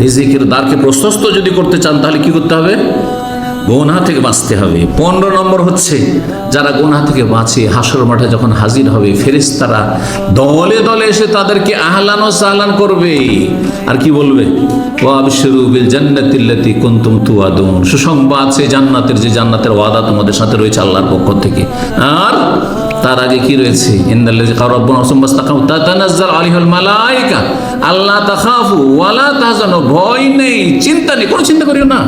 রিজিকের দ্বারকে প্রশস্ত যদি করতে চান, তাহলে কি করতে হবে? গোনা থেকে বাঁচতে হবে। পনেরো নম্বর হচ্ছে, যারা গোনা থেকে বাঁচে, হাসর মাঠে যখন হাজির হবে, ফেরেশতারা দলে দলে এসে তাদেরকে আহলান ও সাহলান করবে। আর কি বলবে? ও আবিশ্বরু বিল জান্নাতিল্লাতি কুনতুম তুয়াদুন সুসংবাদ, সেই জান্নাতের যে জান্নাতের ওয়াদা তোমাদের সাথে রয়েছে আল্লাহর পক্ষ থেকে। আর তার আগে কি রয়েছে? আল্লাহ ভয় নেই, চিন্তা চিন্তা করিও না।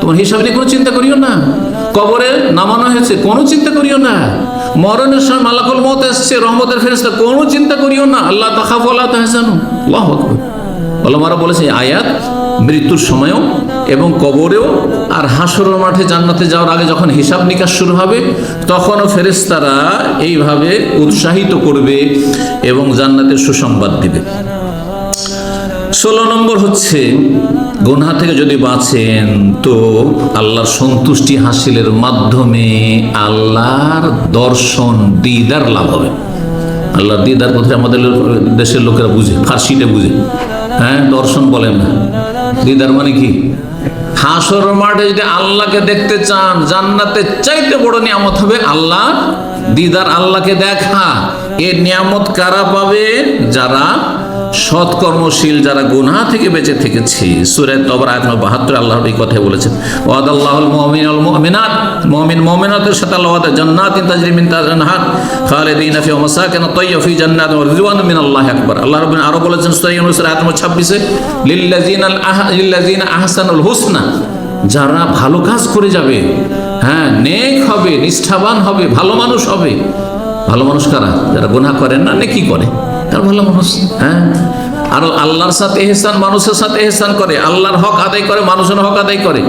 তোমার হিসাব নিয়ে কোনো চিন্তা করিও না। কবরে নামানো হয়েছে চিন্তা না। মরণের সময় মালাকুল মত এসছে, রহমতের ফেরেশতা, কোনো চিন্তা করিও না। আল্লাহ তাখাফু আল্লাহু বলেছে আয়াত মৃত্যুর সময়ও এবং কবরেও আর হাসরের মাঠে জান্নাতে যাওয়ার আগে যখন হিসাব নিকাশ শুরু হবে, তখনও ফেরেশতারা এইভাবে উৎসাহিত করবে এবং জান্নাতের সুসংবাদ দিবে। ষোলো নম্বর হচ্ছে, গুনহা থেকে যদি বাঁচেন, তো আল্লাহর সন্তুষ্টি হাসিলের মাধ্যমে আল্লাহর দর্শন, দিদার লাভ হবে। আল্লাহর দিদার কথা আমাদের দেশের লোকেরা বুঝে ফার্সিটা বুঝে। হ্যাঁ দর্শন বলেন না। দিদার মানে কি? হাসর মাঠে যদি আল্লাহকে দেখতে চান জান্নাতে চাইতে বড় নিয়ামত হবে আল্লাহ দিদার আল্লাহকে দেখা। এ নিয়ামত কারা পাবে? যারা সৎকর্মশীল যারা গুনাহ থেকে বেঁচে থেকেছে, সুরে তবর আয়াত বাহাত্তর আল্লাহ এই কথাই বলেছেন ওয়াদ আল্লাহুল মুমিন মুমিনাত মুমিন মুমিনাতের সাথে আল্লাহ ওয়াদা জান্নাতিন তাজরি মিন আনহার খালিদিন ফি মাসাকিন তাইয়্যিবা ফি জান্নাতিন ওয়া রিদওয়ানুম মিন আল্লাহি আকবার। আল্লাহ রাব্বুল আরও বলেছেন সূরা ইউনূস আয়াত নম্বর 26 এ লিল্লাযিনা লিল্লাযিনা আহসানুল হুসনা যারা ভালো কাজ করে যাবে হ্যাঁ নেক হবে, নিষ্ঠাবান হবে, ভালো মানুষ হবে। ভালো মানুষ কারা? যারা গুনাহ করেন না, নেকি করে। তার ভালো মানুষ হ্যাঁ? আর আল্লাহর সাথে এহসান, মানুষের সাথে এহসান করে, আল্লাহর হক আদায় করে, মানুষের হক আদায় করে।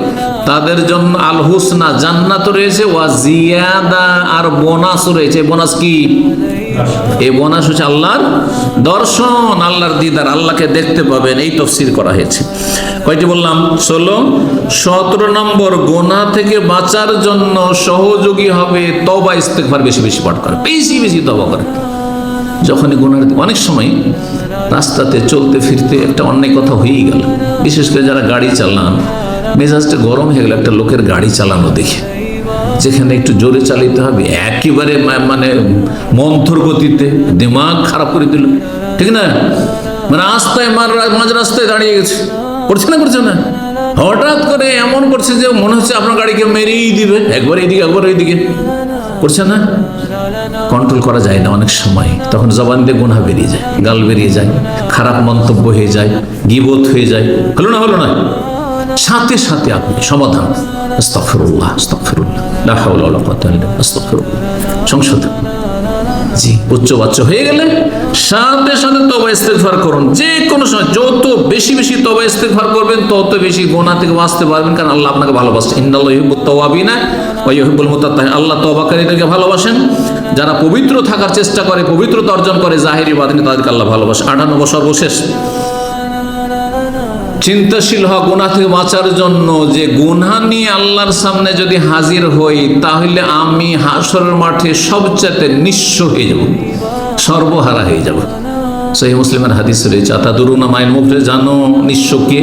তাদের জন্য আল হুসনা জান্নাত রয়েছে, ওয়া জিয়াদা আর বোনাস রয়েছে। বোনাস কি? এই বোনাস হচ্ছে আল্লাহর দর্শন, আল্লাহর দিদার, আল্লাহকে দেখতে পাবেন। এই তফসির করা হয়েছে। কয়টি বললাম? ষোলো। সতেরো নম্বর, গোনা থেকে বাঁচার জন্য সহযোগী হবে তবা ইস্তেকবার বেশি বেশি পাঠ করে। বেশি বেশি তবা করে। যখনই গুনার অনেক সময় রাস্তাতে চলতে ফিরতে একটা অন্যায় কথা হয়েই গেল। বিশেষ করে যারা গাড়ি চালান, মেজাজটা গরম হয়ে গেল একটা লোকের গাড়ি চালানো দেখে। যেখানে একটু জোরে চালিতে হবে, একেবারে মানে মন্থর গতিতে দিমাগ খারাপ করে দিল। ঠিক না? মানে রাস্তায় মার মাঝ রাস্তায় দাঁড়িয়ে গেছে। করছে না করছে না? হঠাৎ করে এমন করছে যে মনে হচ্ছে আপনার গাড়িকে মেরেই দিবে। একবার এইদিকে একবার ওইদিকে। করছে না? কন্ট্রোল করা যায় না অনেক সময়। তখন জবান দিয়ে গোনা বেরিয়ে যায়, গাল বেরিয়ে যায়, খারাপ মন্তব্য হয়ে যায় গিবোধ হয়ে যায়। হলো না হলো না? সাথে সাথে আপনি সমাধান। সংশোধন। জি। উচ্চ বাচ্চ হয়ে গেলে সাথে সাথে তবা ইস্তেগফার করুন। যে কোনো সময় যত বেশি বেশি তবা ইস্তেগফার করবেন, তত বেশি গোনা থেকে বাঁচতে পারবেন। কারণ আল্লাহ আপনাকে ভালোবাসেন ইন্নাল্লাহ ইউহিব্বুত তাওয়াবিনা ওয়া ইউহিব্বুল মুতাত্তাহিরিন আল্লাহ তবাকারীদেরকে ভালোবাসেন। যারা পবিত্র থাকার চেষ্টা করে, পবিত্রতা অর্জন করে, জাহিরি বাদিনী তাদেরকে আল্লাহ ভালোবাসে। আটানব্বই সর্বশেষ। চিন্তাশীল হওয়া গুনাহ থেকে বাঁচার জন্য যে গুনাহ নিয়ে আল্লাহর সামনে যদি হাজির হই, তাহলে আমি হাসরের মাঠে সবচেয়ে নিঃস্ব হয়ে যাব, সর্বহারা হয়ে যাব। সেই মুসলিমের হাদিস রয়েছে তা দুরুনা মায়ের মুখে জানো নিঃস্ব কে?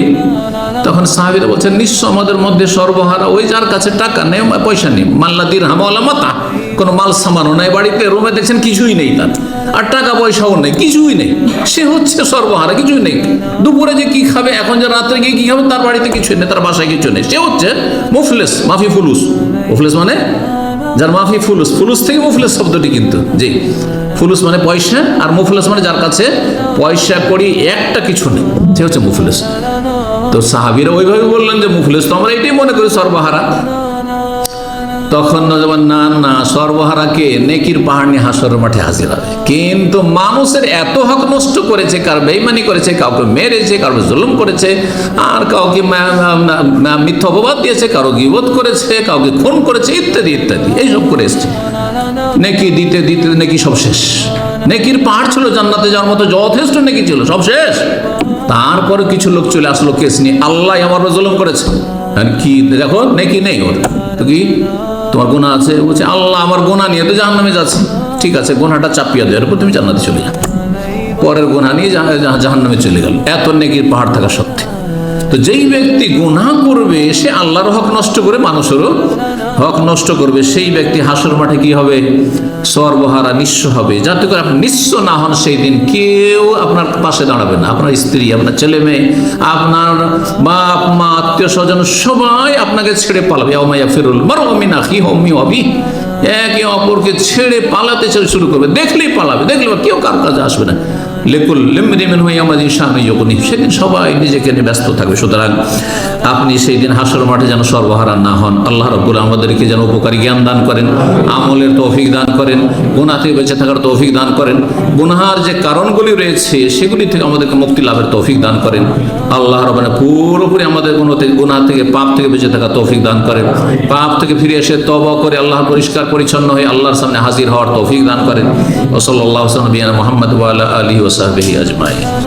তখন সাহাবিরা বলছেন, নিঃস্ব আমাদের মধ্যে সর্বহারা, ওই যার কাছে টাকা নেই পয়সা নেই, মাল্লা দির হামাওয়ালা মাতা। কোনো মাল সামানও নাই, বাড়িতে রুমে দেখছেন কিছুই নেই তার। আর টাকা পয়সাও নেই, কিছুই নেই। সে হচ্ছে সর্বহারা, কিছুই নেই। দুপুরে যে কি খাবে, এখন যে রাত্রে গিয়ে কি খাবে, তার বাড়িতে কিছুই নেই, তার বাসায় কিছু নেই। সে হচ্ছে মুফলেস, মাফি ফুলুস। মুফলেস মানে? যার মাফি ফুলুস। ফুলুস থেকে মুফলেস শব্দটি কিন্তু, জি। ফুলুস মানে পয়সা, আর মুফলেস মানে যার কাছে পয়সা করি একটা কিছু নেই, সে হচ্ছে মুফলেস। তো সাহাবিরা ওইভাবে বললেন যে মুফলেস তো আমরা এটাই মনে করি সর্বহারা। তখন নজবান না না, সর্বহারাকে নেকির পাহাড় নিয়ে হাসর মাঠে হাজির হবে। কিন্তু মানুষের এত হক নষ্ট করেছে, কার বেইমানি করেছে, কাউকে মেরেছে কারও জুলুম করেছে, আর কাউকে মিথ্যা অপবাদ দিয়েছে, কারও গিবোধ করেছে, কাউকে খুন করেছে, ইত্যাদি ইত্যাদি। এইসব করে এসছে। নেকি দিতে দিতে নেকি সব শেষ। নেকির পাহাড় ছিল জান্নাতে যাওয়ার মতো, যথেষ্ট নেকি ছিল, সব শেষ। তারপরে কিছু লোক চলে আসলো কেস নিয়ে। আল্লাহ আমার জুলুম করেছে। আর কি, দেখো, নেকি নেই ওর। তো কি? তোমার গোনা আছে? বলছে, আল্লাহ, আমার গোনা নিয়ে তো জাহান্নামে যাচ্ছে। ঠিক আছে গোনাটা চাপিয়ে দেওয়ার পর তুমি জান্নাতে চলে যাও পরের গোনা নিয়ে জাহান্নামে চলে গেল। এত নেকির পাহাড় থাকা সত্ত্বে। তো যেই ব্যক্তি গুনাহ করবে, সে আল্লাহর হক নষ্ট করে মানুষেরও হক নষ্ট করবে, সেই ব্যক্তি হাসর মাঠে কি হবে? সর্বহারা নিঃস্ব হবে। যাতে করে আপনি নিঃস্ব না হন, সেই দিন কেউ আপনার পাশে দাঁড়াবে না। আপনার স্ত্রী, আপনার ছেলে মেয়ে, আপনার বাপ, মা, আত্মীয় স্বজন, সবাই আপনাকে ছেড়ে পালাবে। অমাইয়া ফিরুল মারো মিনা কি হমি হবি একে অপরকে ছেড়ে পালাতে শুরু করবে। দেখলেই পালাবে দেখলে কেউ কার কাজে আসবে না। লেকুল হয়ে আমাদের সেদিন সবাই নিজেকে নিয়ে ব্যস্ত থাকবে। সুতরাং আপনি সেই দিন হাসর মাঠে যেন সর্বহারা না হন। আল্লাহ রব্বুল আমাদেরকে যেন উপকারী জ্ঞান দান করেন, আমলের তৌফিক দান করেন থেকে বেঁচে থাকার তৌফিক দান করেন, গুনাহার যে কারণগুলি রয়েছে, সেগুলি থেকে আমাদেরকে মুক্তি লাভের তৌফিক দান করেন। আল্লাহ রবেন পুরোপুরি আমাদের কোনো গুনাহ থেকে, পাপ থেকে বেঁচে থাকার তৌফিক দান করেন। পাপ থেকে ফিরে এসে তবা করে আল্লাহ পরিষ্কার পরিচ্ছন্ন হয়ে আল্লাহর সামনে হাজির হওয়ার তৌফিক দান করেন। ওসল্লাহ Mohammad Ali saber de mais.